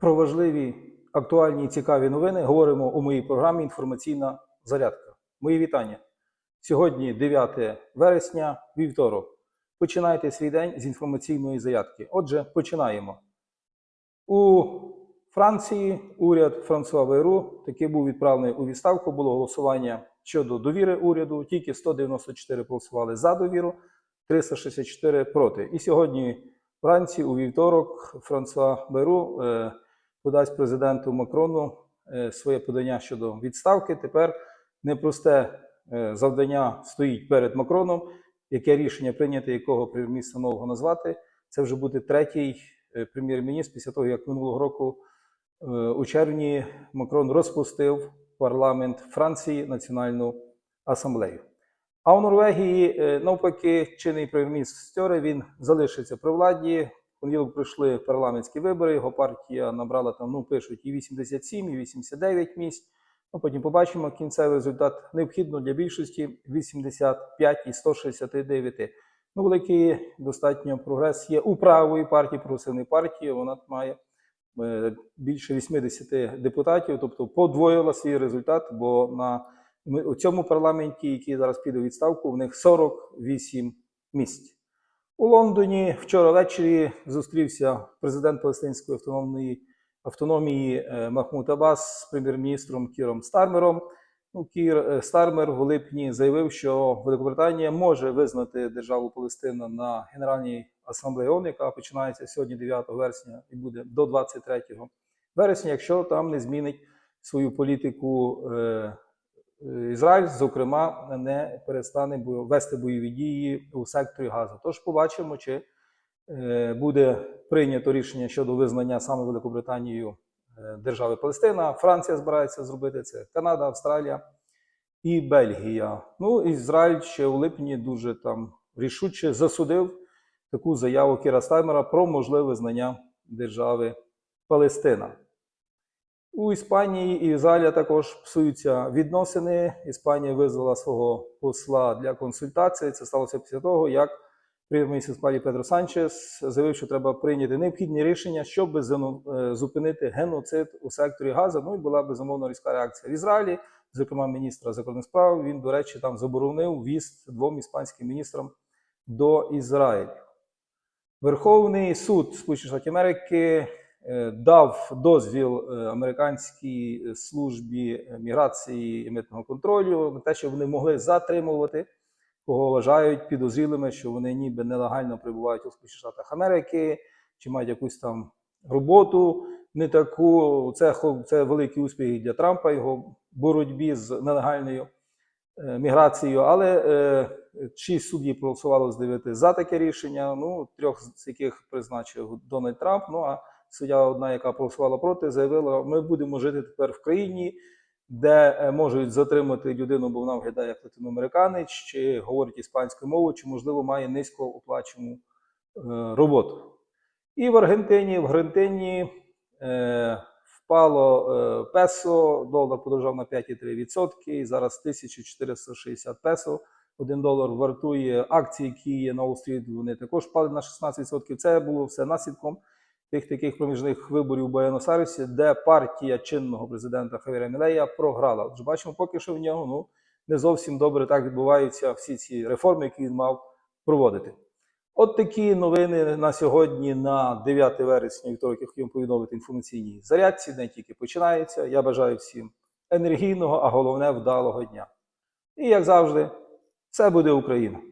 Про важливі, актуальні і цікаві новини говоримо у моїй програмі Інформаційна зарядка. Мої вітання. Сьогодні 9 вересня, вівторок. Починайте свій день з інформаційної зарядки. Отже, починаємо. У Франції уряд Франсуа Вейру таки був відправлений у відставку. Було голосування щодо довіри уряду. Тільки 194 голосували за довіру, 364 проти. І сьогодні вранці, у вівторок, Франсуа Беру е, подасть президенту Макрону е, своє подання щодо відставки. Тепер непросте е, завдання стоїть перед Макроном. Яке рішення прийняти, якого прем'єр-міністра нового назвати? Це вже буде третій е, прем'єр-міністр після того, як минулого року у червні Макрон розпустив парламент Франції Національну асамблею. А у Норвегії, навпаки, чинний прем'єр-міністр Стьоре, він залишиться при владі. Понеділок пройшли парламентські вибори. Його партія набрала там, ну пишуть, і 87, і 89 місць. Ну, потім побачимо кінцевий результат. Необхідно для більшості 85 і 169. Ну, великий достатньо прогрес є у правої партії, прогресивної партії. Вона має е, більше 80 депутатів, тобто подвоїла свій результат, бо на у цьому парламенті, який зараз піде у відставку, в них 48 місць. У Лондоні вчора ввечері зустрівся президент Палестинської автономної автономії е, Махмуд Аббас з прем'єр-міністром Кіром Стармером. Ну, Кір е, Стармер в липні заявив, що Великобританія може визнати державу Палестина на Генеральній асамблеї ООН, яка починається сьогодні, 9 вересня, і буде до 23 вересня, якщо там не змінить свою політику е, Ізраїль, зокрема, не перестане вести бойові дії у секторі Газу. Тож побачимо, чи е, буде прийнято рішення щодо визнання саме Великобританією е, держави Палестина. Франція збирається зробити це, Канада, Австралія і Бельгія. Ну, Ізраїль ще у липні дуже там рішуче засудив таку заяву Кіра Стаймера про можливе визнання держави Палестина. У Іспанії і Ізраїля також псуються відносини. Іспанія визвала свого посла для консультації. Це сталося після того, як прем'єр-міністр Іспанії Педро Санчес заявив, що треба прийняти необхідні рішення, щоб е, зупинити геноцид у секторі Газа. Ну і була безумовно різка реакція в Ізраїлі, зокрема міністра закордонних справ. Він, до речі, там заборонив в'їзд двом іспанським міністрам до Ізраїлю. Верховний суд Сполучених Штатів Америки дав дозвіл е, американській службі міграції і митного контролю на те, що вони могли затримувати, кого вважають підозрілими, що вони ніби нелегально перебувають у Сполучених Штатах Америки, чи мають якусь там роботу не таку. Це, це великий успіх для Трампа, його боротьбі з нелегальною е, міграцією, але е, шість суддів проголосувало з дев'яти за таке рішення. Ну, трьох з яких призначив Дональд Трамп. Ну а суддя одна, яка проголосувала проти, заявила: ми будемо жити тепер в країні, де е, можуть затримати людину, бо вона виглядає як латиноамериканець, чи говорить іспанською мовою, чи можливо має низько оплачену е, роботу. І в Аргентині, в Аргентині е, впало е, песо, долар подорожав на 5,3%, і зараз 1460 песо. Один долар вартує акції, які є на Уолл-стріт, вони також впали на 16%. Це було все наслідком тих таких проміжних виборів у Буенос-Айресі, де партія чинного президента Хавіра Мілея програла. Отже, бачимо, поки що в нього ну, не зовсім добре так відбуваються всі ці реформи, які він мав проводити. От такі новини на сьогодні, на 9 вересня, вівторок, я хотів повідомити інформаційній зарядці. День тільки починається. Я бажаю всім енергійного, а головне вдалого дня. І як завжди, все буде Україна!